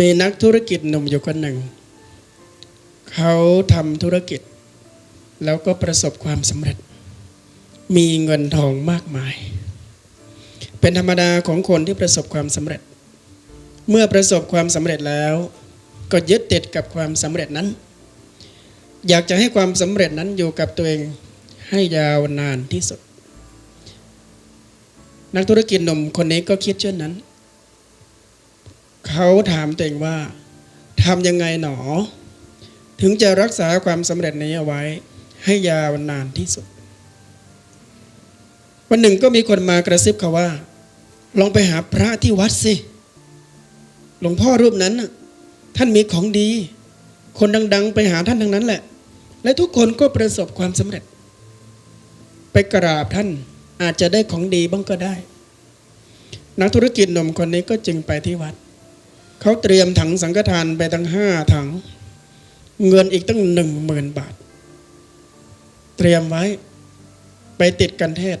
มีนักธุรกิจหนุ่มอยู่คนหนึ่ง เขาทำธุรกิจ แล้วก็ประสบความสำเร็จ มีเงินทองมากมาย เป็นธรรมดาของคนที่ประสบความสำเร็จ เมื่อประสบความสำเร็จแล้ว ก็ยึดติดกับความสำเร็จนั้น อยากจะให้ความสำเร็จนั้นอยู่กับตัวเองให้ยาวนานที่สุด นักธุรกิจหนุ่มคนนี้ก็คิดเช่นนั้น เขาถามตัวเองว่าทำยังไงหนอ ถึงจะรักษาความสำเร็จนี้เอาไว้ ให้ยาวนานที่สุด วันหนึ่งก็มีคนมากระซิบเขาว่า ลองไปหาพระที่วัดสิ หลวงพ่อรูปนั้นท่านมีของดี คนดัง ๆ ไปหาท่านทั้งนั้นแหละ และทุกคนก็ประสบความสำเร็จ ไปกราบท่านอาจจะได้ของดีบ้างก็ได้ นักธุรกิจหนุ่มคนนี้ก็จึงไปที่วัด เขาเตรียมถังสังฆทานไปตั้งห้าถัง เงินอีกตั้งหนึ่งหมื่นบาท เตรียมไว้ไปติดกันเทศ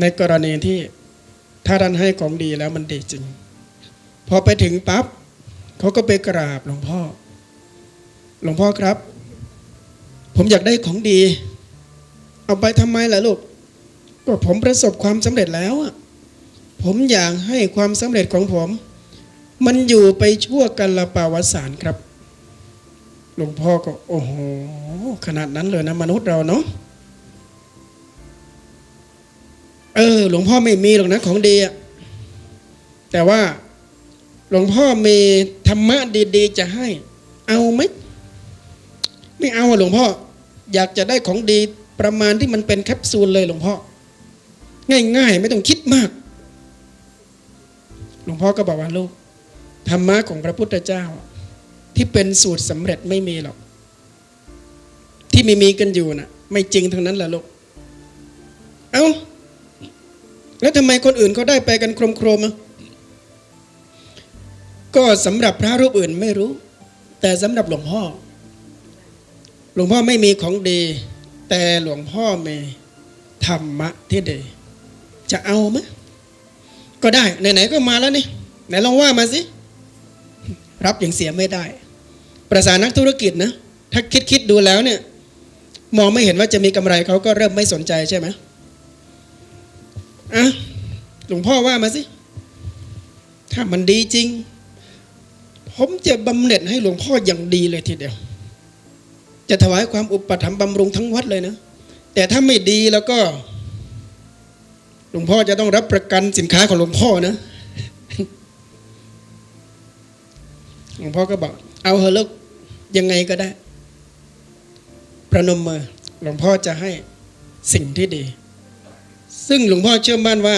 ในกรณีที่ถ้าท่านให้ของดีแล้วมันดีจริง พอไปถึงปั๊บเขาก็ไปกราบหลวงพ่อ หลวงพ่อครับ ผมอยากได้ของดี เอาไปทำไมล่ะลูก ก็ผมประสบความสำเร็จแล้วอะ ผมอยากให้ความสำเร็จของผม มันอยู่ไปชั่วกันละปาวสารครับ หลวงพ่อก็โอ้โหขนาดนั้นเลยนะมนุษย์เราเนาะเออหลวงพ่อไม่มีหรอกนะของดีอะแต่ว่าหลวงพ่อมีธรรมะดี ๆ จะให้ เอาไหมไม่เอาอะหลวงพ่อ อยากจะได้ของดีประมาณที่มันเป็นแคปซูลเลยหลวงพ่อ ง่าย ๆ ไม่ต้องคิดมาก หลวงพ่อก็บอกว่าลูกธรรมะของพระพุทธเจ้า ที่เป็นสูตรสำเร็จไม่มีหรอก ที่มีมีกันอยู่น่ะ ไม่จริงทั้งนั้นแหละลูกเอา้าแล้วทำไมคนอื่นเขาได้ไปกันโครมๆอะก็สำหรับพระรูปอื่นไม่รู้ แต่สำหรับหลวงพ่อ หลวงพ่อไม่มีของดี แต่หลวงพ่อมีธรรมะที่ดีจะเอาไหม ก็ได้ไหนๆก็มาแล้วนี่ไหนลองว่ามาสิรับอย่างเสียไม่ได้ ประสานนักธุรกิจนะถ้าคิดคิดๆดูแล้วเนี่ย มองไม่เห็นว่าจะมีกำไรเขาก็เริ่มไม่สนใจใช่ไหมอะหลวงพ่อว่ามาสิ ถ้ามันดีจริง ผมจะบำเหน็จให้หลวงพ่ออย่างดีเลยทีเดียว จะถวายความอุปถัมภ์บำรุงทั้งวัดเลยนะ แต่ถ้าไม่ดีแล้วก็ หลวงพ่อจะต้องรับประกันสินค้าของหลวงพ่อนะ หลวงพ่อก็บอก เอาเถอะลูกยังไงก็ได้ ประนมมือหลวงพ่อจะให้สิ่งที่ดี ซึ่งหลวงพ่อเชื่อมั่นว่า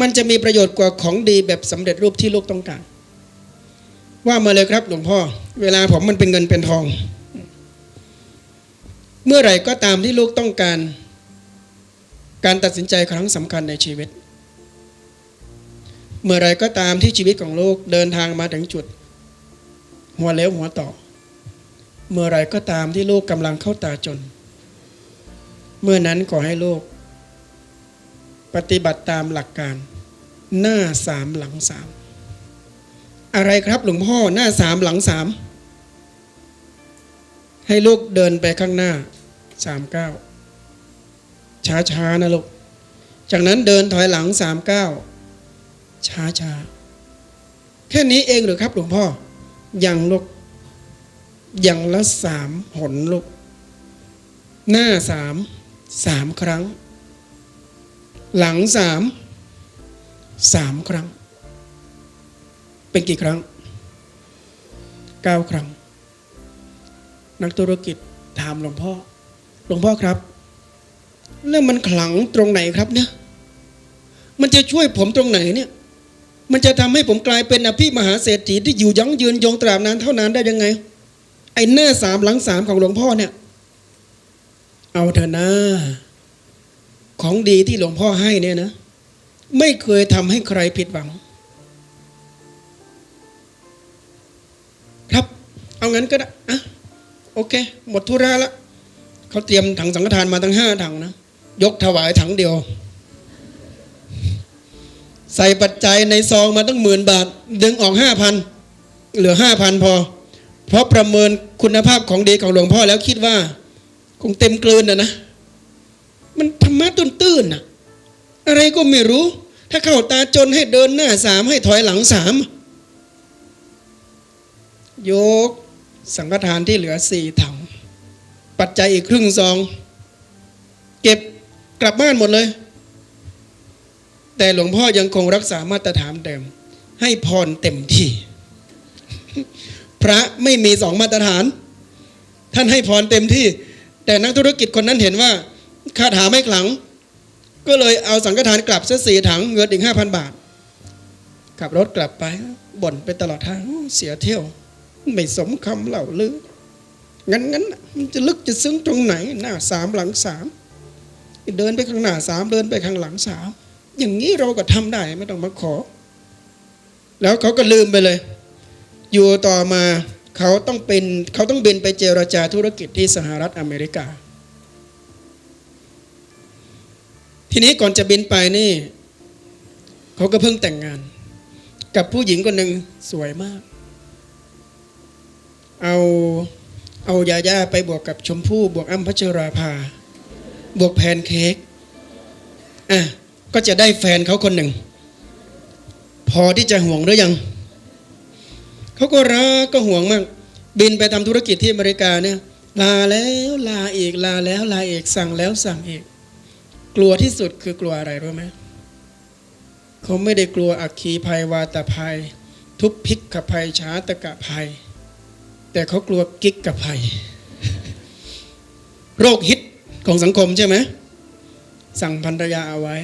มันจะมีประโยชน์กว่าของดีแบบสำเร็จรูปที่ลูกต้องการ ว่ามาเลยครับ หลวงพ่อ เวลาผมมันเป็นเงินเป็นทอง เมื่อไหร่ก็ตามที่ลูกต้องการ การตัดสินใจครั้งสำคัญในชีวิต เมื่อไรก็ตามที่ชีวิตของลูกเดินทางมาถึงจุด หัวเลี้ยวหัวต่อ เมื่อไรก็ตามที่ลูกกำลังเข้าตาจน เมื่อนั้นขอให้ลูกปฏิบัติตามหลักการ หน้าสามหลังสามอะไรครับหลวงพ่อหน้าสามหลังสามให้ลูกเดินไปข้างหน้าสามเก้า ช้าๆนะลูก จากนั้นเดินถอยหลังสามเก้าช้าๆ แค่นี้เองหรือครับหลวงพ่อ อยังลูก อย่างละสามหนลูก หน้าสามสามครั้ง หลังสามสามครั้ง เป็นกี่ครั้งเก้าครั้ง นักธุรกิจถามหลวงพ่อ หลวงพ่อครับ แล้วมันขลังตรงไหนครับเนี่ย มันจะช่วยผมตรงไหนเนี่ย มันจะทำให้ผมกลายเป็นอภิมหาเศรษฐีที่อยู่ยั้งยืนยงตราบนานเท่านานได้ยังไง ไอ้หน้าสามหลังสามของหลวงพ่อเนี่ย เอาเถอะนะของดีที่หลวงพ่อให้เนี่ยนะ ไม่เคยทำให้ใครผิดหวัง ครับ เอางั้นก็ได้อะโอเค หมดธุระละ เขาเตรียมถังสังฆทานมาตั้งห้าถังนะยกถวายถังเดียว ใส่ปัจจัยในซองมาตั้งหมื่นบาท ดึงออกห้าพันเหลือห้าพันพอ เพราะประเมินคุณภาพของดีของหลวงพ่อแล้วคิดว่า คงเต็มกลืนนะนะ มันธรรมะตื้นๆนะอะไรก็ไม่รู้ ถ้าเข้าตาจนให้เดินหน้าสามให้ถอยหลังสามยกสังฆทานที่เหลือสี่ถัง ปัจจัยอีกครึ่งซอง เก็บกลับบ้านหมดเลย แต่หลวงพ่อยังคงรักษามาตรฐานเดิม ให้พรเต็มที่ พระไม่มีสองมาตรฐาน ท่านให้พรเต็มที่ แต่นักธุรกิจคนนั้นเห็นว่าคาถาไม่ขลัง ก็เลยเอาสังฆทานกลับเสียสี่ถังเงินอีกห้าพันบาท ขับรถกลับไปบ่นไปตลอดทางเสียเที่ยว ไม่สมคำเหล่าลือ งั้นงั้นมันจะลึกจะซึ้งตรงไหนหน้าสามหลังสามเดินไปข้างหน้าสามเดินไปข้างหลังสามอย่างนี้เราก็ทำได้ไม่ต้องมาขอ แล้วเขาก็ลืมไปเลย อยู่ต่อมาเขาต้องเป็นเขาต้องบินไปเจรจาธุรกิจที่สหรัฐอเมริกา ทีนี้ก่อนจะบินไปนี่เขาก็เพิ่งแต่งงาน กับผู้หญิงคนหนึ่งสวยมาก เอา เอายาย่าไปบวกกับชมพู่บวกอ้ำพัชราภา บวกแพนเค้กอะก็จะได้แฟนเขาคนหนึ่ง พอที่จะห่วงหรือยังเขาก็รักก็ห่วงมาก บินไปทำธุรกิจที่อเมริกาเนี่ยลาแล้วลาอีกลาแล้วลาอีกสั่งแล้วสั่งอีก กลัวที่สุดคือกลัวอะไรรู้ไหมเขาไม่ได้กลัวอัคคีภัยวาตภัย ทุพพิกขภัยช้าตะกะภัย แต่เขากลัวกิ๊กกับภัย โรคฮิตของสังคมใช่ไหมสั่งภรรยาเอาไว้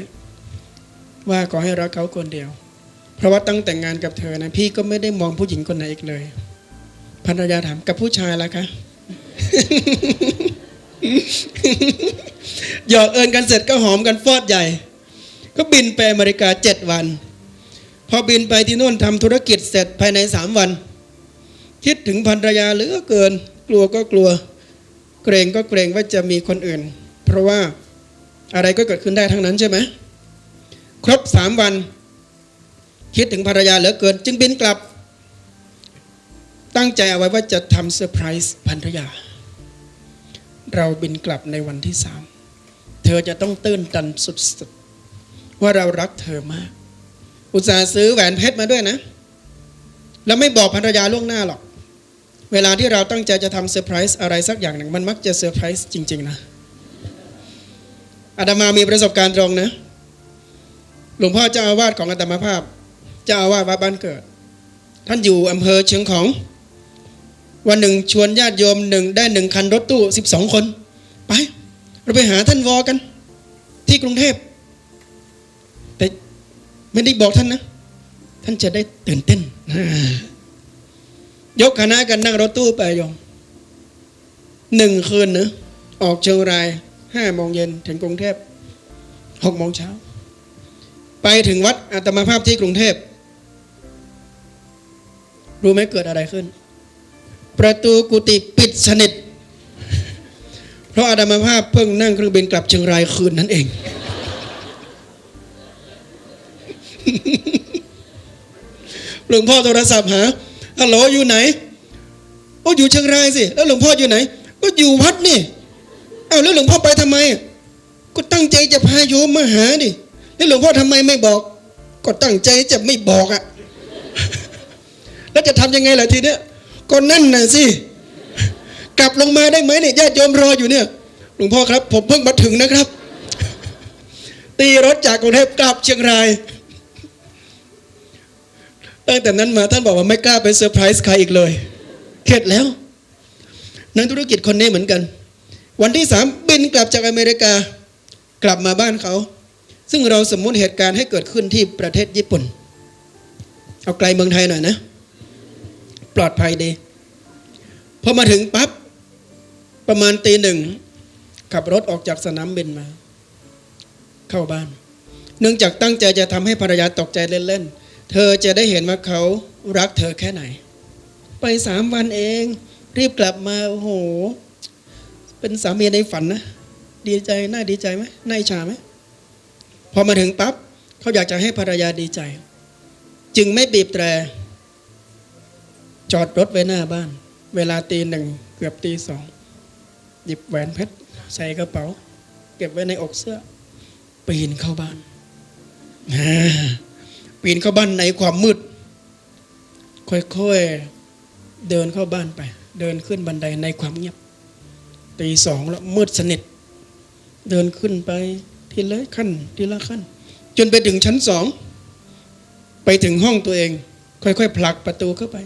ว่าขอให้รักเขาคนเดียว เพราะว่าตั้งแต่งงานกับเธอนะพี่ก็ไม่ได้มองผู้หญิงคนไหนอีกเลยภรรยาถามกับผู้ชายล่ะคะหยอกเอินกันเสร็จก็หอมกันฟอดใหญ่ ก็บินไปอเมริกาเจ็ดวัน พอบินไปที่นู่นทำธุรกิจเสร็จภายในสามวัน คิดถึงภรรยาเหลือเกิน กลัวก็กลัว เกรงก็เกรงว่าจะมีคนอื่น เพราะว่าอะไรก็เกิดขึ้นได้ทั้งนั้นใช่ไหมครบสามวัน คิดถึงภรรยาเหลือเกิน จึงบินกลับ ตั้งใจเอาไว้ว่าจะทำเซอร์ไพรส์ภรรยา เราบินกลับในวันที่สามเธอจะต้องตื้นตันสุดๆว่าเรารักเธอมาก อุตส่าห์ซื้อแหวนเพชรมาด้วยนะ แล้วไม่บอกภรรยาล่วงหน้าหรอก เวลาที่เราตั้งใจจะทำเซอร์ไพรส์อะไรสักอย่างหนึ่ง มันมักจะเซอร์ไพรส์จริง ๆ นะอาตมามีประสบการณ์ตรงนะ หลวงพ่อเจ้าอาวาสของอาตมาภาพ เจ้าอาวาสวัดบ้านเกิด ท่านอยู่อำเภอเชียงของ วันหนึ่งชวนญาติโยมหนึ่งได้หนึ่งคันรถตู้สิบสองคน ไป เราไปหาท่านวอกัน ที่กรุงเทพ แต่ไม่ได้บอกท่านนะ ท่านจะได้ตื่นเต้น ยกคณะกันนั่งรถตู้ไปยมหนึ่งคืนเนะออกเชียงรายห้าโมงเย็นถึงกรุงเทพหกโมงเช้า ไปถึงวัดอาตมาภาพที่กรุงเทพรู้ไหมเกิดอะไรขึ้น ประตูกุฏิปิดสนิท เพราะอาตมาภาพเพิ่งนั่งเครื่องบินกลับเชียงรายคืนนั้นเองหลวงพ่อโทรศัพท์หา ฮัลโหลอยู่ไหนโอ้อยู่เชียงรายสิ แล้วหลวงพ่ออยู่ไหน ก็อยู่วัดนี่เอาแล้วหลวงพ่อไปทำไม ก็ตั้งใจจะพาโยมมาหาดิแล้วหลวงพ่อทำไมไม่บอก ก็ตั้งใจจะไม่บอกอะ่ะ แล้วจะทำยังไงล่ะทีเนี้ยก็นั่นน่ะสิกลับลงมาได้ไหมเนี่ยญาติโยมรออยู่เนี่ย หลวงพ่อครับ ผมเพิ่งมาถึงนะครับ ตีรถจากกรุงเทพกลับเชียงราย ตั้งแต่นั้นมาท่านบอกว่าไม่กล้าไปเซอร์ไพรส์ใครอีกเลย เข็ดแล้ว นักธุรกิจคนนี้เหมือนกัน วันที่สามบินกลับจากอเมริกา กลับมาบ้านเขา ซึ่งเราสมมุติเหตุการณ์ให้เกิดขึ้นที่ประเทศญี่ปุ่น เอาไกลเมืองไทยหน่อยนะ ปลอดภัยดีพอมาถึงปั๊บประมาณตีหนึ่งขับรถออกจากสนามบินมา เข้าบ้าน เนื่องจากตั้งใจจะทำให้ภรรยาตกใจเล่นๆ เธอจะได้เห็นว่าเขารักเธอแค่ไหน ไปสามวันเอง รีบกลับมาโอ้โห เป็นสามีในฝันนะ ดีใจน่าดีใจไหมน่าอิจฉาไหมพอมาถึงปั๊บเขาอยากจะให้ภรรยาดีใจ จึงไม่บีบแตร จอดรถไว้หน้าบ้าน เวลาตีหนึ่งเกือบตีสองหยิบแหวนเพชรใส่กระเป๋า เก็บไว้ในอกเสื้อปีนเข้าบ้านอ่า ปีนเข้าบ้านในความมืด ค่อยๆเดินเข้าบ้านไป เดินขึ้นบันไดในความเงียบตีสองแล้วมืดสนิท เดินขึ้นไปทีละขั้นทีละขั้น จนไปถึงชั้นสอง ไปถึงห้องตัวเอง ค่อยๆผลักประตูเข้าไป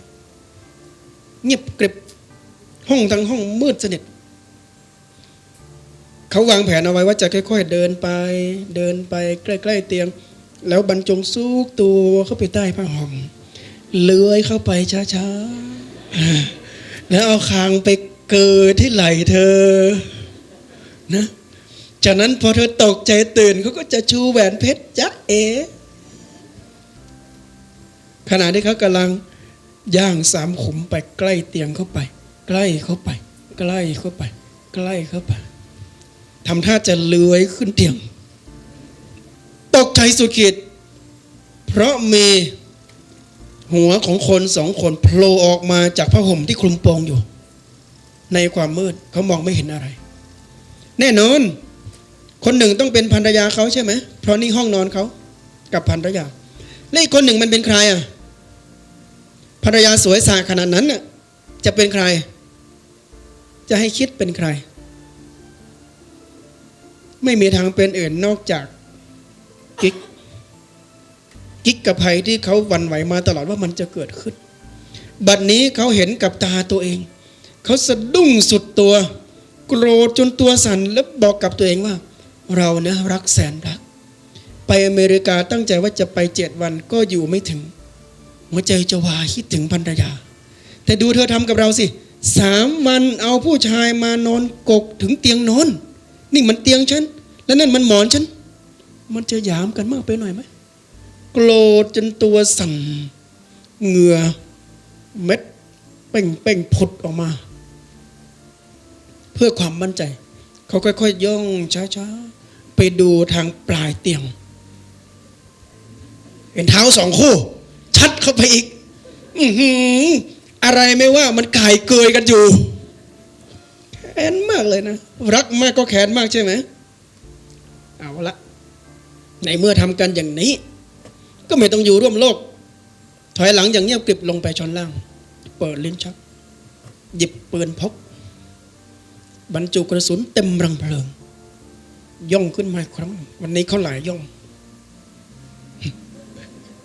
เงียบกริบห้องทั้งห้องมืดสนิทเขาวางแผนเอาไว้ว่าจะค่อย ๆ เดินไป เดินไปใกล้ ๆ เตียง แล้วบรรจงซูกตัวเข้าไปใต้ผ้าห่มเลื้อยเข้าไปช้าๆแล้วเอาคางไปเกิดที่ไหล่เธอนะจากนั้นพอเธอตกใจตื่นเขาก็จะชูแหวนเพชรจ๊ะเอ ขณะที่เขากำลังย่างสามขุมไปใกล้เตียงเข้าไป ใกล้เข้าไป ใกล้เข้าไป ใกล้เข้าไปทำท่าจะเลื้อยขึ้นเตียง ตกใจสุดขีดเพราะมีหัวของคนสองคนโผล่ออกมาจากผ้าห่มที่คลุมโปงอยู่ ในความมืดเขามองไม่เห็นอะไร แน่นอน คนหนึ่งต้องเป็นภรรยาเขาใช่ไหมเพราะนี่ห้องนอนเขากับภรรยาและอีกคนหนึ่งมันเป็นใครอะภรรยาสวยสาขนาดนั้นน่ะจะเป็นใคร จะให้คิดเป็นใคร ไม่มีทางเป็นอื่นนอกจาก กิ๊กกิ๊กกับภัยที่เขาหวันไหวมาตลอดว่ามันจะเกิดขึ้น บัดนี้เขาเห็นกับตาตัวเอง เขาสะดุ้งสุดตัว โกรธจนตัวสั่นแล้วบอกกับตัวเองว่า เรานะรักแสนรัก ไปอเมริกาตั้งใจว่าจะไปเจ็ดวันก็อยู่ไม่ถึง หัวใจจะวายคิดถึงภรรยา แต่ดูเธอทำกับเราสิสามวันเอาผู้ชายมานอนกกถึงเตียงนอน นี่มันเตียงฉัน แล้วนั่นมันหมอนฉัน มันจะหยามกันมากไปหน่อยไหมโกรธจนตัวสั่นเหงื่อเม็ดเป่งเป่งๆผุดออกมา เพื่อความมั่นใจ เขาค่อยๆย่องช้าๆไปดูทางปลายเตียง เห็นเท้าสองคู่ ชัดเข้าไปอีก อือหือ อะไรไม่ว่ามันก่ายเกยกันอยู่แค้นมากเลยนะ รักมากก็แค้นมากใช่ไหมเอาละ ในเมื่อทำกันอย่างนี้ ก็ไม่ต้องอยู่ร่วมโลก ถอยหลังอย่างเงียบกริบลงไปชอนล่าง เปิดลิ้นชัก หยิบปืนพก บรรจุกระสุนเต็มรังเพลิง ย่องขึ้นมาครั้ง วันนี้เขาหลายย่อง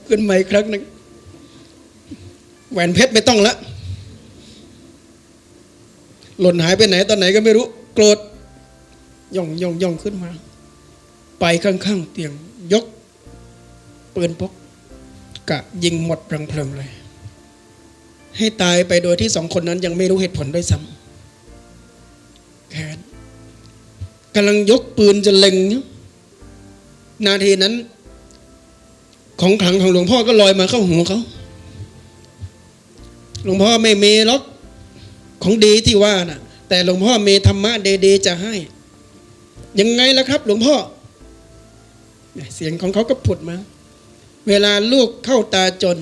ขึ้นมาอีกครั้งหนึ่งแหวนเพชรไม่ต้องละหล่นหายไปไหนตอนไหนก็ไม่รู้ โกรธย่องย่องย่องขึ้นมา ไปข้างๆเตียงยกปืนพกกะยิงหมดรังเพลิงเลย ให้ตายไปโดยที่สองคนนั้นยังไม่รู้เหตุผลด้วยซ้ำแขนกำลังยกปืนจะเล็งนาทีนั้น ของขลังของหลวงพ่อก็ลอยมาเข้าหูเขาหลวงพ่อไม่เมีหรอกของดีที่ว่าน่ะ แต่หลวงพ่อเมธรรมะเดีๆจะให้ ยังไงล่ะครับ หลวงพ่อ เสียงของเขาก็ผุดมา เวลาลูกเข้าตาจน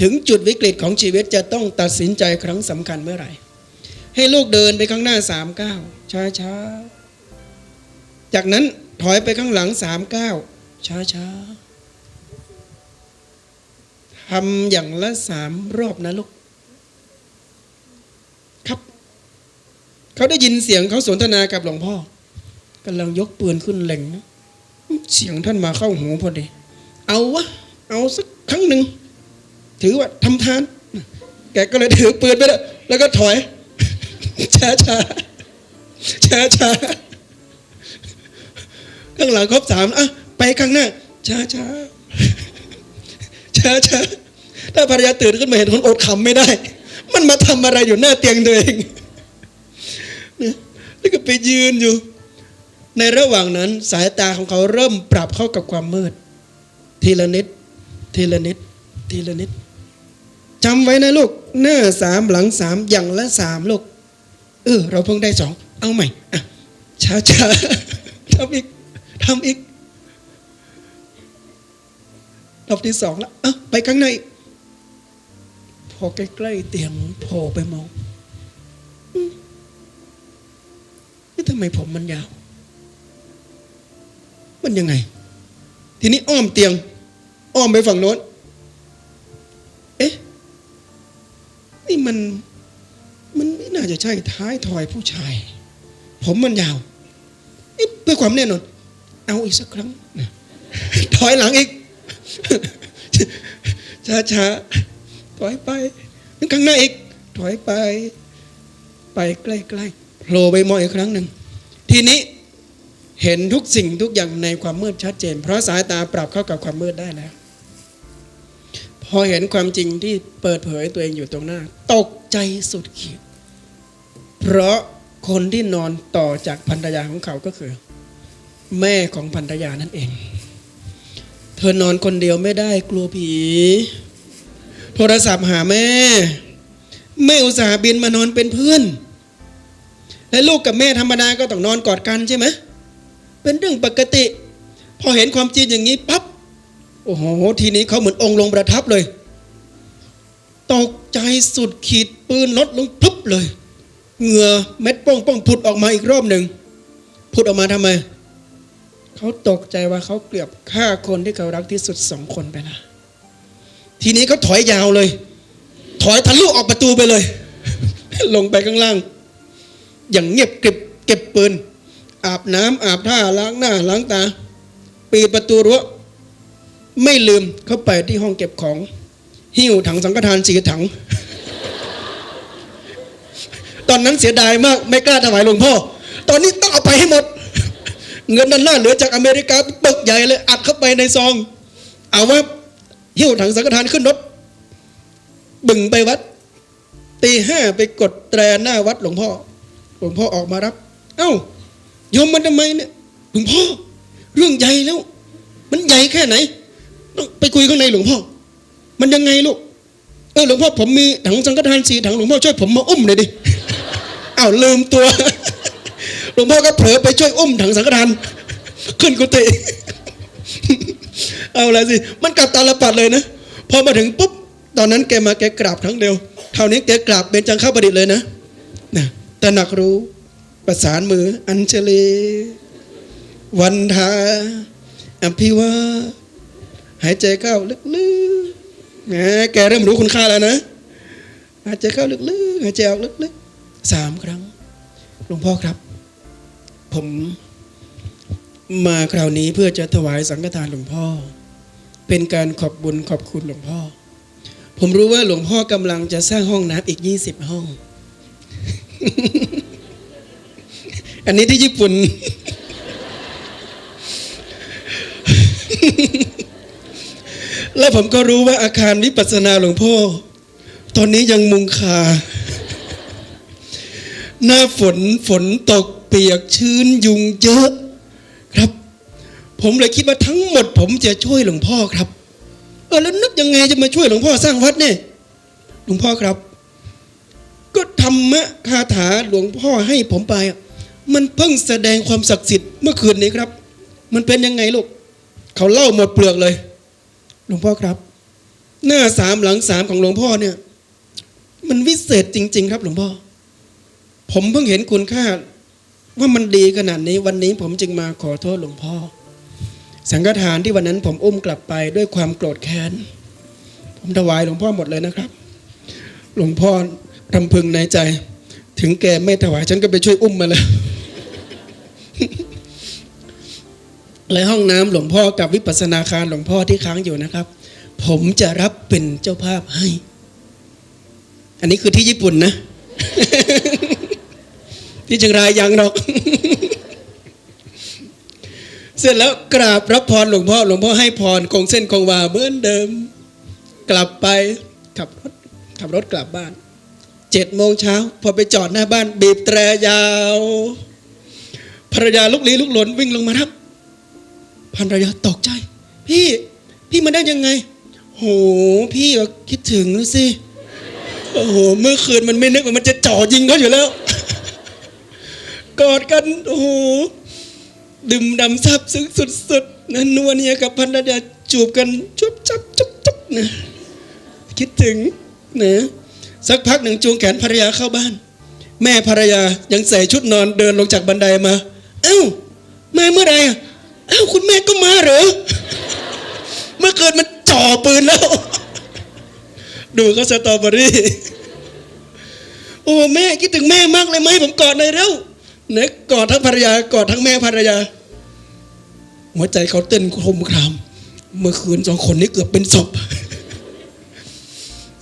ถึงจุดวิกฤตของชีวิตจะต้องตัดสินใจครั้งสำคัญเมื่อไหร่ ให้ลูกเดินไปข้างหน้าสามก้าวช้าช้าจากนั้นถอยไปข้างหลังสามก้าวช้าช้าทำอย่างละสามรอบนะลูกครับ เขาได้ยินเสียงเขาสนทนากับหลวงพ่อกำลังยกปืนขึ้นเล็งนะ เสียงท่านมาเข้าหูพอดี เอาวะ เอาสักครั้งหนึ่ง ถือว่าทำทาน แกก็เลยถือปืนไปแล้วแล้วก็ถอย ช้าช้าช้าช้าข้างหลังครบสามอะไปข้างหน้า ช้าช้าช้าช้าถ้าภรรยาตื่นขึ้นมาเห็นคนอดขำไม่ได้ มันมาทำอะไรอยู่หน้าเตียงตัวเองนี่แล้วก็ไปยืนอยู่ ในระหว่างนั้นสายตาของเขาเริ่มปรับเข้ากับความมืด ทีละนิด ทีละนิด ทีละนิดจำไว้นะลูก หน้าสามหลังสามอย่างละสามลูก เออ เราเพิ่งได้สอง เอาใหม่อะช้าช้าทำอีกทำอีกรอบที่สองแล้วเอ้าไปข้างในพอใกล้ๆเตียงโผล่ไปมองนี่ทำไมผมมันยาว มันยังไง ทีนี้อ้อมเตียง อ้อมไปฝั่งโน้น เอ๊ะ นี่มัน มันไม่น่าจะใช่ท้ายทอยผู้ชาย ผมมันยาวเอ๊ะเพื่อความแน่นอน เอาอีกสักครั้งนะถอยหลังอีก ช้าช้าๆถอยไปข้างหน้าอีก ถอยไป ไปใกล้ๆโผล่ไปมองอีกครั้งหนึ่ง ทีนี้ เห็นทุกสิ่งทุกอย่างในความมืดชัดเจน เพราะสายตาปรับเข้ากับความมืดได้แล้ว พอเห็นความจริงที่เปิดเผยตัวเองอยู่ตรงหน้า ตกใจสุดขีด เพราะคนที่นอนต่อจากภรรยาของเขาก็คือ แม่ของภรรยานั่นเอง เธอนอนคนเดียวไม่ได้กลัวผี โทรศัพท์หาแม่ แม่อุตส่าห์บินมานอนเป็นเพื่อน และลูกกับแม่ธรรมดาก็ต้องนอนกอดกันใช่ไหม เป็นเรื่องปกติ พอเห็นความจริงอย่างนี้ปั๊บโอ้โหทีนี้เขาเหมือนองค์ลงประทับเลย ตกใจสุดขีดปืนลดลงพลุบเลย เหงื่อเม็ดป้งป้องผุดออกมาอีกรอบหนึ่งผุดออกมาทำไมเขาตกใจว่าเขาเกือบฆ่าคนที่เขารักที่สุดสองคนไปละทีนี้เขาถอยยาวเลย ถอยทะลุออกประตูไปเลย ลงไปข้างล่าง อย่างเงียบเก็บเก็บปืน อาบน้ำอาบท่าล้างหน้าล้างตาปิดประตูรั้วไม่ลืมเข้าไปที่ห้องเก็บของ หิ้วถังสังฆทานสีถัง ตอนนั้นเสียดายมากไม่กล้าถวายหลวงพ่อ ตอนนี้ต้องเอาไปให้หมด เงินนั้นน่าเหลือจากอเมริกาปึกใหญ่เลยอัดเข้าไปในซอง เอาว่าหิ้วถังสังฆทานขึ้นรถบึงไปวัดตีห้าไปกดแตรหน้าวัดหลวงพ่อ หลวงพ่อออกมารับ เอ้า โยมมันทำไมเนี่ยหลวงพ่อเรื่องใหญ่แล้ว มันใหญ่แค่ไหนต้องไปคุยข้างในหลวงพ่อ มันยังไงลูกเออหลวงพ่อผมมีถังสังฆทานสีถังหลวงพ่อช่วยผมมาอุ้มหน่อยดิอ้าวลืมตัวหลวงพ่อก็เผลอไปช่วยอุ้มถังสังฆทานขึ้นกุฏิเอาละสิมันกลับตาลปัดเลยนะพอมาถึงปุ๊บตอนนั้นแกมาแกกราบครั้งเดียวเท่านี้แกกราบเป็นจังข้าประดิษฐ์เลยนะนะแต่หนักรู้ ประสานมืออัญเชลีวันทาอภิวาหายใจเข้าลึกๆแหมแกเริ่มรู้คุณค่าแล้วนะหายใจเข้าลึกๆหายใจออกลึกๆสามครั้งหลวงพ่อครับ ผมมาคราวนี้เพื่อจะถวายสังฆทานหลวงพ่อ เป็นการขอบบุญขอบคุณหลวงพ่อ ผมรู้ว่าหลวงพ่อกำลังจะสร้างห้องน้ำอีกยี่สิบห้อง อันนี้ที่ญี่ปุ่น แล้วผมก็รู้ว่าอาคารวิปัสสนาหลวงพ่อ ตอนนี้ยังมุงคา หน้าฝนฝนตกเปียกชื้นยุงเยอะครับ ผมเลยคิดว่าทั้งหมด ผมจะช่วยหลวงพ่อครับ เออแล้วนึกยังไงจะมาช่วยหลวงพ่อสร้างวัดเนี่ยหลวงพ่อครับ ก็ธรรมะคาถาหลวงพ่อให้ผมไปอะ มันเพิ่งแสดงความศักดิ์สิทธิ์เมื่อคืนนี้ครับ มันเป็นยังไงลูก เขาเล่าหมดเปลือกเลย หลวงพ่อครับ หน้าสามหลังสามของหลวงพ่อเนี่ย มันวิเศษจริง ๆ ครับ หลวงพ่อ ผมเพิ่งเห็นคุณค่า ว่ามันดีขนาดนี้วันนี้ผมจึงมาขอโทษหลวงพ่อ สังฆทานที่วันนั้นผมอุ้มกลับไปด้วยความโกรธแค้น ผมถวายหลวงพ่อหมดเลยนะครับ หลวงพ่อรำพึงในใจ ถึงแกไม่ถวายฉันก็ไปช่วยอุ้มมาเลย และห้องน้ำหลวงพ่อกับวิปัสสนาคารหลวงพ่อที่ค้างอยู่นะครับ ผมจะรับเป็นเจ้าภาพให้ อันนี้คือที่ญี่ปุ่นนะ ที่เชียงรายยังหรอก เสร็จแล้วกราบรับพรหลวงพ่อ หลวงพ่อให้พรคงเส้นคงวาเหมือนเดิม กลับไปขับรถขับรถกลับบ้านเจ็ดโมงเช้าพอไปจอดหน้าบ้านบีบแตรยาวภรรยาลุกลี้ลุกหลนวิ่งลงมารับ ภรรยาตกใจ พี่พี่มาได้ยังไง โหพี่คิดถึงนะสิโอ้โหเมื่อคืนมันไม่นึกว่ามันจะจ่อยิงเขาอยู่แล้วกอดกันโอ้โหดื่มดำซับซึ้งสุดๆนันนวลเนี่ยกับพันรยาจูบกันชุบชับนะคิดถึงนะสักพักหนึ่งจูงแขนภรรยาเข้าบ้าน แม่ภรรยายังใส่ชุดนอนเดินลงจากบันไดมา เอ้ามาเมื่อไหร่ อ้าคุณแม่ก็มาเหรอ เมื่อเกิดมันจ่อปืนแล้ว ดูเขาสตรอเบอรี่ โอ้แม่คิดถึงแม่มากเลยไหมผมกอดหน่อยเร็วเน็กกอดทั้งภรรยากอดทั้งแม่ภรรยา หัวใจเขาเต้นคมคราม เมื่อคืนสองคนนี้เกือบเป็นศพ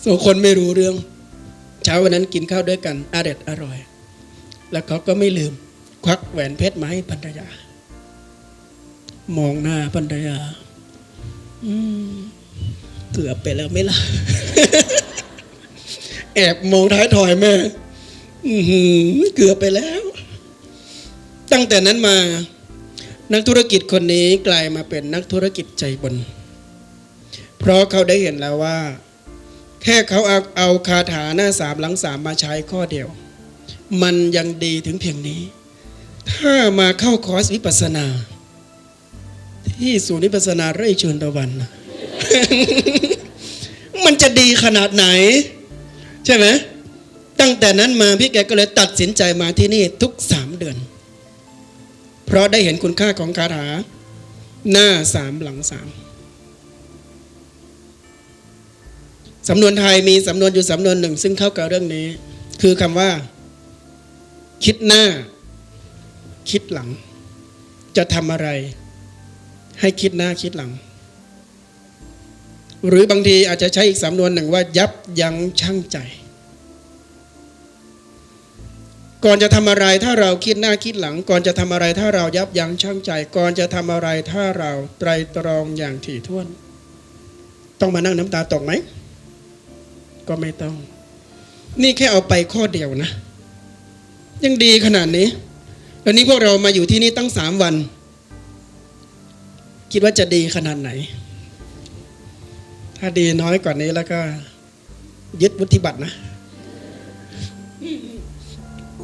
สองคนไม่รู้เรื่อง เช้าวันนั้นกินข้าวด้วยกันอร่อยอร่อย แล้วเขาก็ไม่ลืม ควักแหวนเพชรมาให้ภรรยา มองหน้าภรรยาอืมเกือบไปแล้วไม่ล่ะ แอบมองท้ายถอยแม่อืเกือบไปแล้ว ตั้งแต่นั้นมา นักธุรกิจคนนี้กลายมาเป็นนักธุรกิจใจบุญเพราะเขาได้เห็นแล้วว่า แค่เขาเอาเอาคาถาหน้าสามหลังสามมาใช้ข้อเดียว มันยังดีถึงเพียงนี้ ถ้ามาเข้าคอร์สวิปัสสนา ที่ศูนย์วิปัสนาไร่เชิญตะวัน มันจะดีขนาดไหน ใช่ไหมตั้งแต่นั้นมาพี่แกก็เลยตัดสินใจมาที่นี่ทุกสามเดือน เพราะได้เห็นคุณค่าของคาถา หน้าสามหลังสามสำนวนไทยมีสำนวนอยู่สำนวนหนึ่ง ซึ่งเข้ากับเรื่องนี้ คือคำว่า คิดหน้า คิดหลัง จะทำอะไร ให้คิดหน้าคิดหลัง หรือบางทีอาจจะใช้อีกสำนวนหนึ่งว่า ยับยั้งชั่งใจ ก่อนจะทำอะไรถ้าเราคิดหน้าคิดหลัง ก่อนจะทำอะไรถ้าเรายับยั้งชั่งใจ ก่อนจะทำอะไรถ้าเราไตรตรองอย่างถี่ถ้วน ต้องมานั่งน้ำตาตกไหม ก็ไม่ต้อง นี่แค่เอาไปข้อเดียวนะ ยังดีขนาดนี้แล้วนี้พวกเรามาอยู่ที่นี่ตั้งสามวัน คิดว่าจะดีขนาดไหน ถ้าดีน้อยกว่านี้แล้วก็ ยึดวุฒิบัตรนะ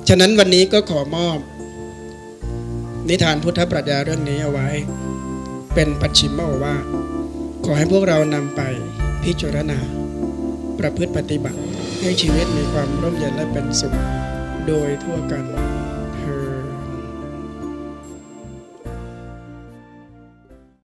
ฉะนั้นวันนี้ก็ขอมอบ นิทานพุทธปรัชญาเรื่องนี้เอาไว้ เป็นปัจฉิมโอวาทขอให้พวกเรานำไปพิจารณา ประพฤติปฏิบัติให้ชีวิตมีความร่มเย็นและเป็นสุข โดยทั่วกัน